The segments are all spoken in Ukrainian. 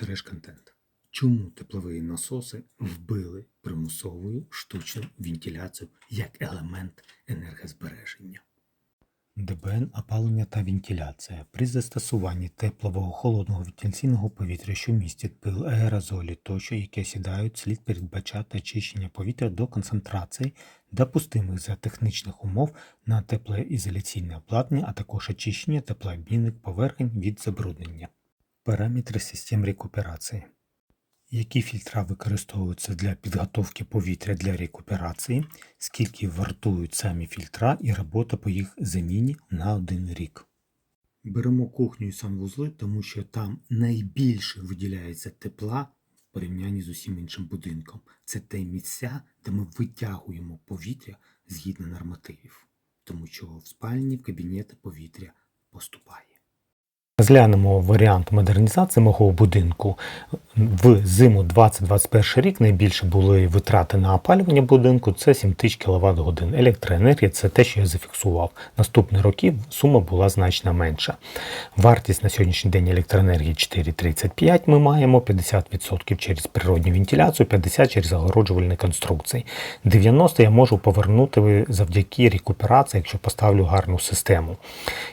Треш-контент. Чому теплові насоси вбили примусовою штучну вентиляцію як елемент енергозбереження? ДБН опалення та вентиляція. При застосуванні теплового холодного вентиляційного повітря, що містять пил, аерозолі тощо, які осідають, слід передбачати очищення повітря до концентрацій, допустимих за технічних умов на теплоізоляційне обладнання, а також очищення теплообмінних поверхень від забруднення. Параметри систем рекуперації. Які фільтра використовуються для підготовки повітря для рекуперації, скільки вартують самі фільтра і робота по їх заміні на один рік. Беремо кухню і санвузли, тому що там найбільше виділяється тепла в порівнянні з усім іншим будинком. Це те місця, де ми витягуємо повітря згідно нормативів, тому що в спальні, в кабінети повітря. Розглянемо варіант модернізації мого будинку. В зиму 2021 рік найбільше були витрати на опалювання будинку це 7000 кВт годин. Електроенергія це те, що я зафіксував. Наступні роки сума була значно менша. Вартість на сьогоднішній день електроенергії 4,35 ми маємо 50% через природню вентиляцію, 50% через загороджувальні конструкції. 90% я можу повернути завдяки рекуперації, якщо поставлю гарну систему.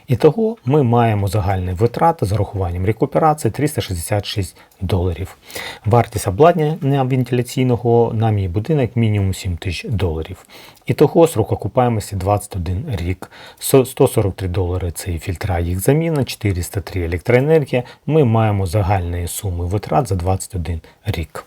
І того ми маємо загальні витрати з урахуванням рекуперації 366 доларів. Вартість обладнання вентиляційного на мій будинок мінімум 7 тисяч доларів. І того срок окупаємості 21 рік. 143 долари це фільтра їх заміна, 403 електроенергія. Ми маємо загальні суми витрат за 21 рік.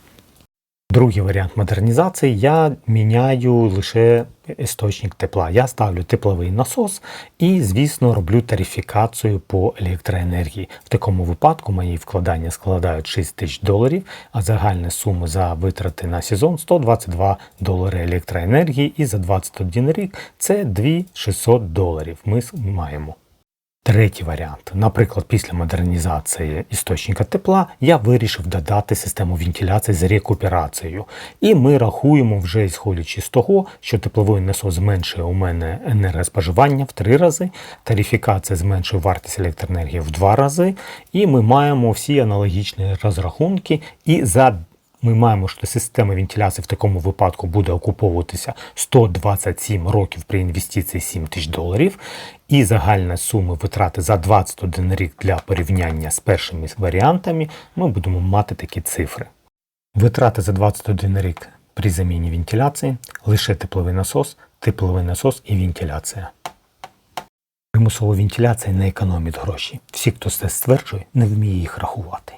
Другий варіант модернізації я міняю лише істочник тепла. Я ставлю тепловий насос і, звісно, роблю тарифікацію по електроенергії. В такому випадку мої вкладання складають 6 тисяч доларів, а загальна сума за витрати на сезон 122 долари електроенергії, і за 21 рік це 2600 доларів. Ми маємо. Третій варіант. Наприклад, після модернізації істочника тепла я вирішив додати систему вентиляції з рекуперацією. І ми рахуємо вже ісходячи з того, що тепловий насос зменшує у мене енергоспоживання в три рази, тарифікація зменшує вартість електроенергії в два рази, і ми маємо всі аналогічні розрахунки. І за ми маємо, що система вентиляції в такому випадку буде окуповуватися 127 років при інвестиції 7 тисяч доларів, і загальна сума витрати за 21 рік для порівняння з першими варіантами ми будемо мати такі цифри. Витрати за 21 рік при заміні вентиляції лише тепловий насос, тепловий насос і вентиляція. Примусова вентиляція не економить гроші. Всі, хто це стверджує, не вміє їх рахувати.